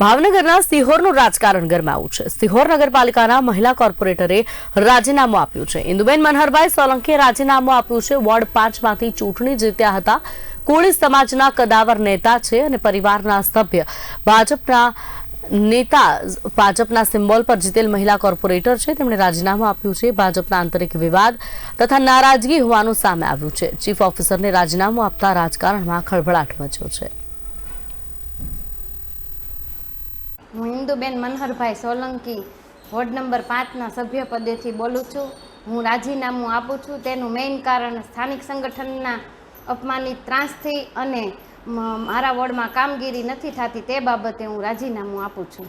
ભાવનગરના સિહોરનું રાજકારણ ગરમાવું છે. સિહોર નગરપાલિકાના મહિલા કોર્પોરેટરે રાજીનામું આપ્યું છે. ઇન્દુબેન મનહરભાઈ સોલંકીએ રાજીનામું આપ્યું છે. વોર્ડ પાંચમાંથી ચૂંટણી જીત્યા હતા. કોળી સમાજના કદાવર નેતા છે અને પરિવારના સભ્ય. ભાજપના નેતા, ભાજપના સિમ્બોલ પર જીતેલ મહિલા કોર્પોરેટર છે. તેમણે રાજીનામું આપ્યું છે. ભાજપના આંતરિક વિવાદ તથા નારાજગી હોવાનું સામે આવ્યું છે. ચીફ ઓફિસરને રાજીનામું આપતા રાજકારણમાં ખળભળાટ મચ્યો છે. હું ઇન્દુબેન મનહરભાઈ સોલંકી વોર્ડ નંબર પાંચના સભ્ય પદેથી બોલું છું. હું રાજીનામું આપું છું. તેનું મેઇન કારણ સ્થાનિક સંગઠનના અપમાનિત ત્રાસથી અને મારા વોર્ડમાં કામગીરી નથી થતી તે બાબતે હું રાજીનામું આપું છું.